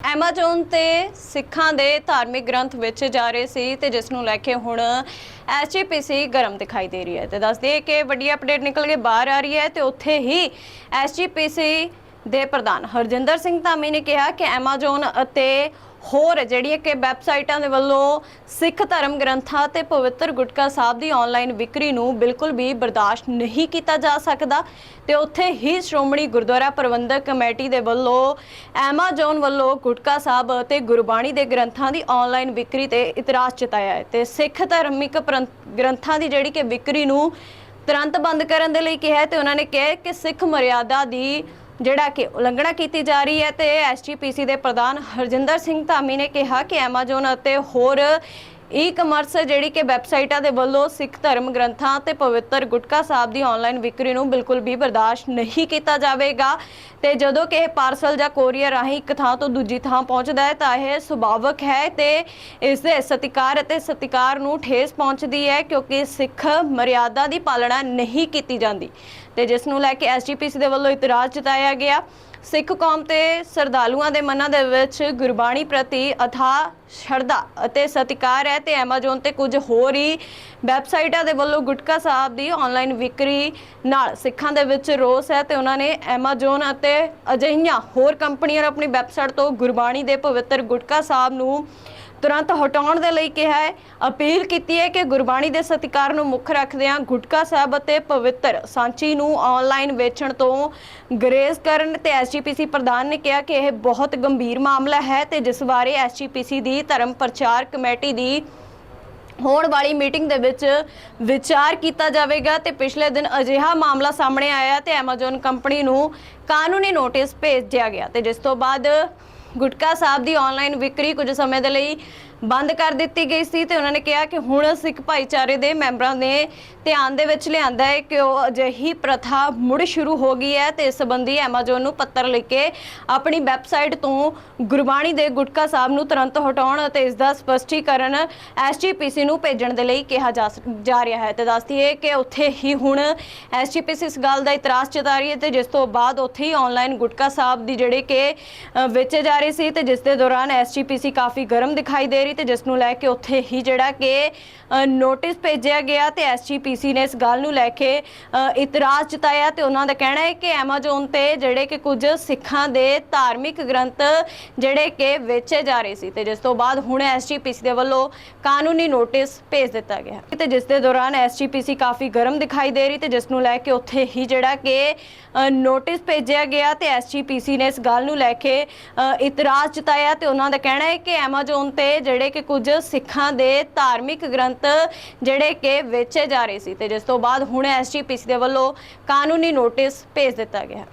Amazon ਤੇ ਸਿੱਖਾਂ ਦੇ ਧਾਰਮਿਕ ਗ੍ਰੰਥ ਵਿੱਚ ਜਾ ਰਹੇ ਸੀ ਤੇ ਜਿਸ ਨੂੰ ਲੈ ਕੇ ਹੁਣ ਐਸਜੀਪੀਸੀ ਗਰਮ ਦਿਖਾਈ ਦੇ ਰਹੀ ਹੈ ਤੇ ਦੱਸਦੀ ਕਿ ਵੱਡੀ ਅਪਡੇਟ ਨਿਕਲ ਕੇ ਬਾਹਰ ਆ ਰਹੀ ਹੈ ਤੇ ਉੱਥੇ ਹੀ ਐਸਜੀਪੀਸੀ ਦੇ ਪ੍ਰਧਾਨ। ਹਰਜਿੰਦਰ ਸਿੰਘ ਧਾਮੀ ਨੇ ਕਿਹਾ ਕਿ ਐਮਾਜ਼ੋਨ ਅਤੇ ਹੋਰ ਜਿਹੜੀਆਂ ਕਿ ਵੈਬਸਾਈਟਾਂ ਦੇ ਵੱਲੋਂ ਸਿੱਖ ਧਰਮ ਗ੍ਰੰਥਾਂ ਤੇ ਪਵਿੱਤਰ ਗੁਟਕਾ ਸਾਹਿਬ ਦੀ ਆਨਲਾਈਨ ਵਿਕਰੀ ਨੂੰ ਬਿਲਕੁਲ ਵੀ ਬਰਦਾਸ਼ਤ ਨਹੀਂ ਕੀਤਾ ਜਾ ਸਕਦਾ ਤੇ ਉੱਥੇ ਹੀ ਸ਼੍ਰੋਮਣੀ ਗੁਰਦੁਆਰਾ ਪ੍ਰਬੰਧਕ ਕਮੇਟੀ ਦੇ ਵੱਲੋਂ ਐਮਾਜ਼ੋਨ ਵੱਲੋਂ ਗੁਟਕਾ ਸਾਹਿਬ ਅਤੇ ਗੁਰਬਾਣੀ ਦੇ ਗ੍ਰੰਥਾਂ ਦੀ ਆਨਲਾਈਨ ਵਿਕਰੀ ਤੇ ਇਤਰਾਜ਼ ਜਤਾਇਆ ਹੈ ਤੇ ਸਿੱਖ ਧਾਰਮਿਕ ਗ੍ਰੰਥਾਂ ਦੀ ਜਿਹੜੀ ਕਿ ਵਿਕਰੀ ਨੂੰ ਤੁਰੰਤ ਬੰਦ ਕਰਨ ਦੇ ਲਈ ਕਿਹਾ ਹੈ ਤੇ ਉਹਨਾਂ ਨੇ ਕਿਹਾ ਕਿ ਸਿੱਖ ਮਰਿਆਦਾ ਦੀ ਜਿਹੜਾ ਕਿ ਉਲੰਘਣਾ ਕੀਤੀ ਜਾ ਰਹੀ ਹੈ ਤੇ ਐਸਜੀਪੀਸੀ ਦੇ ਪ੍ਰਧਾਨ ਹਰਜਿੰਦਰ ਸਿੰਘ ਧਾਮੀ ਨੇ ਕਿਹਾ ਕਿ ਐਮਾਜ਼ੋਨ ਅਤੇ ਹੋਰ ਈ-ਕਮਰਸ ਜਿਹੜੀ ਕਿ ਵੈਬਸਾਈਟਾਂ ਦੇ ਵੱਲੋਂ ਸਿੱਖ ਧਰਮ ਗ੍ਰੰਥਾਂ ਤੇ ਪਵਿੱਤਰ ਗੁਟਕਾ ਸਾਹਿਬ ਦੀ ਆਨਲਾਈਨ ਵਿਕਰੀ ਨੂੰ ਬਿਲਕੁਲ ਵੀ ਬਰਦਾਸ਼ਤ ਨਹੀਂ ਕੀਤਾ ਜਾਵੇਗਾ। ਤੇ ਜਦੋਂ ਕਿ ਇਹ ਪਾਰਸਲ ਜਾਂ ਕੋਰੀਅਰ ਰਾਹੀਂ ਇੱਕ ਥਾਂ ਤੋਂ ਦੂਜੀ ਥਾਂ ਪਹੁੰਚਦਾ ਹੈ, ਤਾਂ ਇਹ ਸੁਭਾਵਕ ਹੈ ਤੇ ਇਸ ਦੇ ਸਤਿਕਾਰ ਅਤੇ ਸਤਿਕਾਰ ਨੂੰ ਠੇਸ ਪਹੁੰਚਦੀ ਹੈ ਕਿਉਂਕਿ ਸਿੱਖ ਮਰਿਆਦਾ ਦੀ ਪਾਲਣਾ ਨਹੀਂ ਕੀਤੀ ਜਾਂਦੀ। ਤੇ ਜਿਸ ਨੂੰ ਲੈ ਕੇ ਐਸਜੀਪੀਸੀ ਦੇ ਵੱਲੋਂ ਇਤਰਾਜ਼ ਜਤਾਇਆ ਗਿਆ। ਸਿੱਖ ਕੌਮ ਤੇ ਸਰਦਾਲੂਆਂ ਦੇ ਮਨਾਂ ਦੇ ਵਿੱਚ ਗੁਰਬਾਣੀ ਪ੍ਰਤੀ ਅਥਾ ਸ਼ਰਧਾ ਅਤੇ ਸਤਿਕਾਰ ਹੈ ਤੇ ਐਮਾਜ਼ੋਨ ਤੇ ਕੁਝ ਹੋਰ ਹੀ ਵੈਬਸਾਈਟਾਂ ਦੇ ਵੱਲੋਂ ਗੁਟਕਾ ਸਾਹਿਬ ਦੀ ਆਨਲਾਈਨ ਵਿਕਰੀ ਨਾਲ ਸਿੱਖਾਂ ਦੇ ਵਿੱਚ ਰੋਸ ਹੈ ਤੇ ਉਹਨਾਂ ਨੇ ਐਮਾਜ਼ੋਨ ਅਤੇ ਅਜਿਹੀਆਂ ਹੋਰ ਕੰਪਨੀਆਂ ਨੂੰ ਆਪਣੀ ਵੈਬਸਾਈਟ ਤੋਂ ਗੁਰਬਾਣੀ ਦੇ ਪਵਿੱਤਰ ਗੁਟਕਾ ਸਾਹਿਬ ਨੂੰ ਤੁਰੰਤ ਹਟਾਉਣ ਦੇ ਲਈ ਕਿਹਾ ਹੈ। ਅਪੀਲ ਕੀਤੀ ਹੈ ਕਿ ਗੁਰਬਾਣੀ ਦੇ ਸਤਿਕਾਰ ਨੂੰ ਮੁੱਖ ਰੱਖਦਿਆਂ ਗੁਟਕਾ ਸਾਹਿਬ ਅਤੇ ਪਵਿੱਤਰ ਸਾਂਚੀ ਨੂੰ ਆਨਲਾਈਨ ਵੇਚਣ ਤੋਂ ਗਰੇਜ਼ ਕਰਨ ਤੇ ਐਸਜੀਪੀਸੀ ਪ੍ਰਧਾਨ ਨੇ ਕਿਹਾ ਕਿ ਇਹ ਬਹੁਤ ਗੰਭੀਰ ਮਾਮਲਾ ਹੈ ਤੇ ਜਿਸ ਬਾਰੇ ਐਸਜੀਪੀਸੀ ਦੀ ਧਰਮ ਪ੍ਰਚਾਰ ਕਮੇਟੀ ਦੀ ਹੋਣ ਵਾਲੀ ਮੀਟਿੰਗ ਦੇ ਵਿੱਚ ਵਿਚਾਰ ਕੀਤਾ ਜਾਵੇਗਾ ਤੇ ਪਿਛਲੇ ਦਿਨ ਅਜਿਹਾ ਮਾਮਲਾ ਸਾਹਮਣੇ ਆਇਆ ਤੇ ਐਮਾਜ਼ੋਨ ਕੰਪਨੀ ਨੂੰ ਕਾਨੂੰਨੀ ਨੋਟਿਸ ਭੇਜਿਆ ਗਿਆ ਤੇ ਜਿਸ ਤੋਂ ਬਾਅਦ ਗੁਟਕਾ ਸਾਹਿਬ ਦੀ ਆਨਲਾਈਨ ਵਿਕਰੀ ਕੁਝ ਸਮੇਂ ਦੇ ਲਈ ਬੰਦ ਕਰ ਦਿੱਤੀ ਗਈ ਸੀ ਤੇ ਉਹਨਾਂ ਨੇ ਕਿਹਾ ਕਿ ਹੁਣ ਸਿੱਖ ਭਾਈਚਾਰੇ ਦੇ ਮੈਂਬਰਾਂ ਨੇ ਧਿਆਨ ਦੇ ਵਿੱਚ ਲਿਆਂਦਾ ਹੈ ਕਿ ਉਹ ਅਜਿਹੀ ਪ੍ਰਥਾ ਮੁੜ ਸ਼ੁਰੂ ਹੋ ਗਈ ਹੈ ਤੇ ਇਸ ਸੰਬੰਧੀ ਐਮਾਜ਼ੋਨ ਨੂੰ ਪੱਤਰ ਲਿਖ ਕੇ ਆਪਣੀ ਵੈਬਸਾਈਟ ਤੋਂ ਗੁਰਬਾਣੀ ਦੇ ਗੁਟਕਾ ਸਾਹਿਬ ਨੂੰ ਤੁਰੰਤ ਹਟਾਉਣ ਅਤੇ ਇਸ ਦਾ ਸਪਸ਼ਟੀਕਰਨ ਐਸਜੀਪੀਸੀ ਨੂੰ ਭੇਜਣ ਦੇ ਲਈ ਕਿਹਾ ਜਾ ਸਕ- ਜਾ ਰਿਹਾ ਹੈ ਤੇ ਦੱਸਦੀ ਹੈ ਕਿ ਉੱਥੇ ਹੀ ਹੁਣ ਐਸਜੀਪੀਸੀ ਇਸ ਗੱਲ ਦਾ ਇਤਰਾਜ਼ ਜਤਾ ਰਹੀ ਹੈ ਤੇ ਜਿਸ ਤੋਂ ਬਾਅਦ ਉੱਥੇ ਹੀ ਆਨਲਾਈਨ ਗੁਟਕਾ ਸਾਹਿਬ ਦੀ ਜਿਹੜੇ ਕਿ ਵੇਚੇ ਜਾ ਰਹੇ ਸੀ ਤੇ ਜਿਸ ਦੇ ਦੌਰਾਨ ਐਸਜੀਪੀਸੀ ਕਾਫੀ ਗਰਮ ਦਿਖਾਈ ਦੇ ਰਹੀ ਤੇ ਜਿਸ ਨੂੰ ਲੈ ਕੇ ਉੱਥੇ ਹੀ ਜਿਹੜਾ ਕਿ ਨੋਟਿਸ ਭੇਜਿਆ ਗਿਆ ਤੇ ਐਸਜੀਪੀਸੀ ਨੇ ਇਸ ਗੱਲ ਨੂੰ ਲੈ ਕੇ ਇਤਰਾਜ਼ ਜਤਾਇਆ ਤੇ ਉਹਨਾਂ ਦਾ ਕਹਿਣਾ ਹੈ ਕਿ ਐਮਾਜ਼ੋਨ ਤੇ ਜਿਹੜੇ ਕਿ ਕੁਝ ਸਿੱਖਾਂ ਦੇ ਧਾਰਮਿਕ ਗ੍ਰੰਥ ਜਿਹੜੇ ਕਿ ਵੇਚੇ ਜਾ ਰਹੇ ਸੀ ਤੇ ਜਿਸ ਤੋਂ ਬਾਅਦ ਹੁਣ ਐਸਜੀਪੀਸੀ ਦੇ ਵੱਲੋਂ ਕਾਨੂੰਨੀ ਨੋਟਿਸ ਭੇਜ ਦਿੱਤਾ ਗਿਆ ਤੇ ਜਿਸ ਦੇ ਦੌਰਾਨ ਐਸਜੀਪੀਸੀ ਕਾਫੀ ਗਰਮ ਦਿਖਾਈ ਦੇ ਰਹੀ ਤੇ ਜਿਸ ਨੂੰ ਲੈ ਕੇ ਉੱਥੇ ਹੀ ਜਿਹੜਾ ਕਿ ਨੋਟਿਸ ਭੇਜਿਆ ਗਿਆ ਤੇ ਐਸਜੀਪੀਸੀ ਨੇ ਇਸ ਗੱਲ ਨੂੰ ਲੈ ਕੇ ਇਤਰਾਜ਼ ਜਤਾਇਆ ਤੇ ਉਹਨਾਂ ਦਾ ਕਹਿਣਾ ਹੈ ਕਿ ਐਮਾਜ਼ੋਨ ਤੇ ਜਿਹੜੇ ਕਿ ਕੁਝ ਸਿੱਖਾਂ ਦੇ ਧਾਰਮਿਕ ਗ੍ਰੰਥ ਜਿਹੜੇ ਕਿ ਵੇਚੇ ਜਾ ਰਹੇ ਸੀ ਤੇ ਜਿਸ ਤੋਂ ਬਾਅਦ ਹੁਣ ਐਸਜੀਪੀਸੀ ਦੇ ਵੱਲੋਂ ਕਾਨੂੰਨੀ ਨੋਟਿਸ ਭੇਜ ਦਿੱਤਾ ਗਿਆ